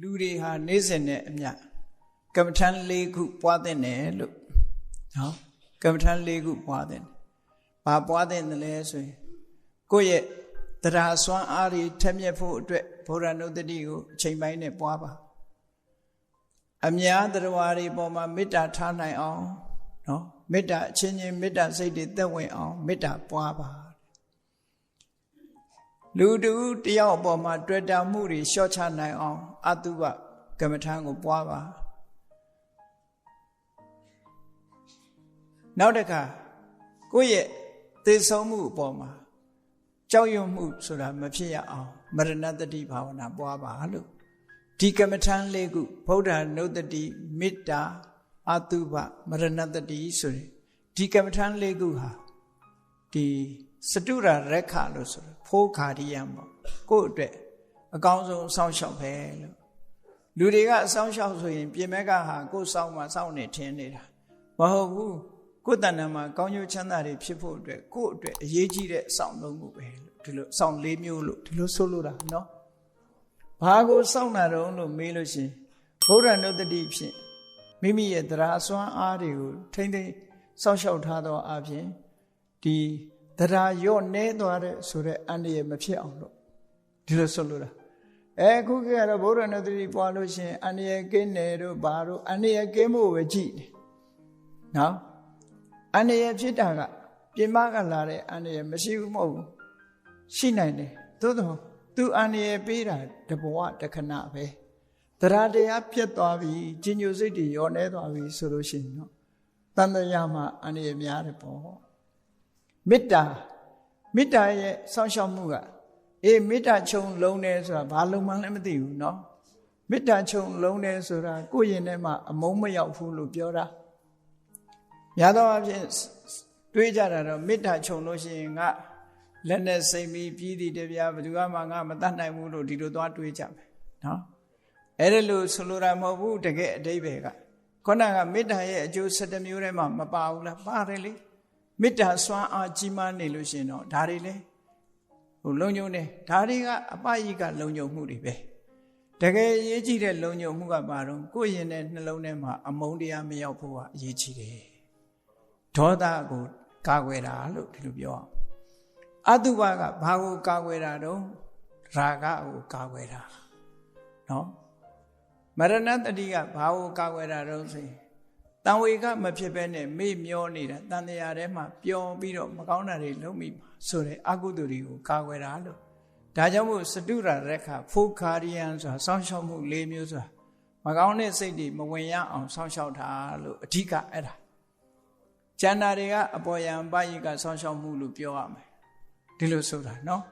လူတွေဟာနေ့စဉ်နဲ့အမျှကမ္မထန်၄ခုပွားတဲ့တယ်လို့နော်ကမ္မထန်၄ခုပွားတဲ့ဘာပွားတဲ့လဲဆိုရင်ကိုယ့်ရဲ့တရားစွမ်းအားတွေထက်မြက်ဖို့အတွက်ဗုဒ္ဓနုတ္တိကိုအချိန်ပိုင်းနဲ့ပွားပါအများတရားတွေပေါ်မှာမေတ္တာထားနိုင်အောင်နော်မေတ္တာအချင်းချင်းမေတ္တာစိတ်တွေသက်ဝင်အောင်မေတ္တာပွားပါ လူတူတယောက်အပေါ်မှာတွေ့တာမှုတွေလျှော့ချနိုင်အောင်အတုပကမ္မထံကိုပွားပါနောက်တစ်ခါကိုယ့်ရဲ့သေဆုံးမှုအပေါ်မှာကြောက်ရွံ့မှုဆိုတာမဖြစ်ရအောင်မရဏတတိဘာဝနာပွားပါလို့ဒီကမ္မထံလေးခုဗုဒ္ဓနုတ္တိမေတ္တာအတုပမရဏတတိဆိုရင်ဒီကမ္မထံလေးခုဟာဒီ စတုရရက်ခလို့ဆိုဖိုးခါရိယံပေါ့ကိုယ့်အတွက်အကောင်းဆုံးစောင့်ရှောက်ပဲလို့လူတွေကအဆောင်ရှောက်ဆိုရင်ပြင်မဲ့ကဟာကိုယ်စောင့်မှစောင့်နေထင်းနေတာမဟုတ်ဘူးကိုယ်တဏ္ဍာမှာကောင်းကျိုးချမ်းသာတွေဖြစ်ဖို့အတွက်ကိုယ့်အတွက်အရေးကြီးတဲ့အဆောင်သုံးခုပဲလို့ဒီလိုအဆောင်၄မျိုးလို့ဒီလိုဆိုလိုတာနော်ဘာကိုစောင့်တာတုံးလို့မေးလို့ရှင်ဗုဒ္ဓနုတ္တိဖြင့်မိမိရဲ့တရားအစွမ်းအားတွေကိုထိမ့်သိမ်းစောင့်ရှောက်ထားသောအပြင်ဒီ တရားရော့နေသွားတဲ့ဆိုတဲ့အန္တရာယ်မဖြစ်အောင်လို့ဒီလိုဆိုလိုတာအဲခုကတော့ဗုဒ္ဓနုတ္တိပွားလို့ရှင်အန္တရာယ်ကင်းတယ်တို့ဘာတို့အန္တရာယ်ကင်းဖို့ပဲကြည့်တယ်နော်အန္တရာယ်ဖြစ်တာကပြင်မကလာတဲ့အန္တရာယ်မရှိဘူးမဟုတ်ဘူးရှိနိုင်တယ်သို့တော့သူအန္တရာယ်ပေးတာတဘဝတခဏပဲတရားတရားပြတ်သွားပြီကြီးညိုစိတ်တွေရောနေသွားပြီဆိုလို့ရှိရင်တော့တန်တရားမှာအန္တရာယ်များတယ်ပေါ့ မေတ္တာမေတ္တာရဲ့စောင့်ရှောက်မှုကအေးမေတ္တာခြုံလုံးတယ်ဆိုတာဘာလုံးမှလည်းမသိဘူးเนาะမေတ္တာခြုံလုံးတယ်ဆိုတာကိုယ့်ရင်ထဲမှာအမုန်းမရောက်ဘူးလို့ပြောတာများသောအားဖြင့်တွေးကြတာတော့မေတ္တာခြုံလို့ရှိရင်ငါလက်နဲ့စိတ်ပြီးပြီးသည်တပြားဘယ်သူမှငါမတတ်နိုင်ဘူးလို့ဒီလိုသွားတွေးကြမယ်နော်အဲ့ဒါလို့ဆိုလိုတာမဟုတ်ဘူးတကယ်အတိပ္ပယ်ကခုနကမေတ္တာရဲ့အကျိုး7မျိုးထဲမှာမပါဘူးလားပါတယ်လေ မေတ္တာစွမ်းအားကြီးမားနေလို့ရှင်တော့ဒါတွေလေဟိုလုံညုံနေဒါတွေကအပယိကလုံညုံမှုတွေပဲတကယ်ရေးကြည့်တဲ့လုံညုံမှုကဘာတော့ကိုယ့်ရင်တဲ့နှလုံးထဲမှာအမုန်းတရားမရောက်ဖို့ကအရေးကြီးတယ်ဒေါသကိုကာကွယ်တာလို့ဒီလိုပြောအောင်အတုပကဘာကိုကာကွယ်တာတော့ရာဂကိုကာကွယ်တာနော်မရဏတတိကဘာကိုကာကွယ်တာတော့ဆိုရင် တံဝေကမဖြစ်ဘဲနဲ့မေ့မျောနေတာတန်တရားထဲမှာပျော်ပြီးတော့မကောင်းတာတွေလုပ်မိပါဆိုတဲ့အကုသိုလ်တွေကိုကာကွယ်တာလို့ဒါကြောင့်မို့စတုရရက်ခဖိုခာရီယန်ဆိုတာစောင့်ရှောက်မှု၄မျိုးဆိုတာမကောင်းတဲ့စိတ်တွေမဝင်ရအောင်စောင့်ရှောက်တာလို့အဓိကအဲ့ဒါကျန်တာတွေကအပေါ်ယံပယိကစောင့်ရှောက်မှုလို့ပြောရမယ်ဒီလိုဆိုတာနော်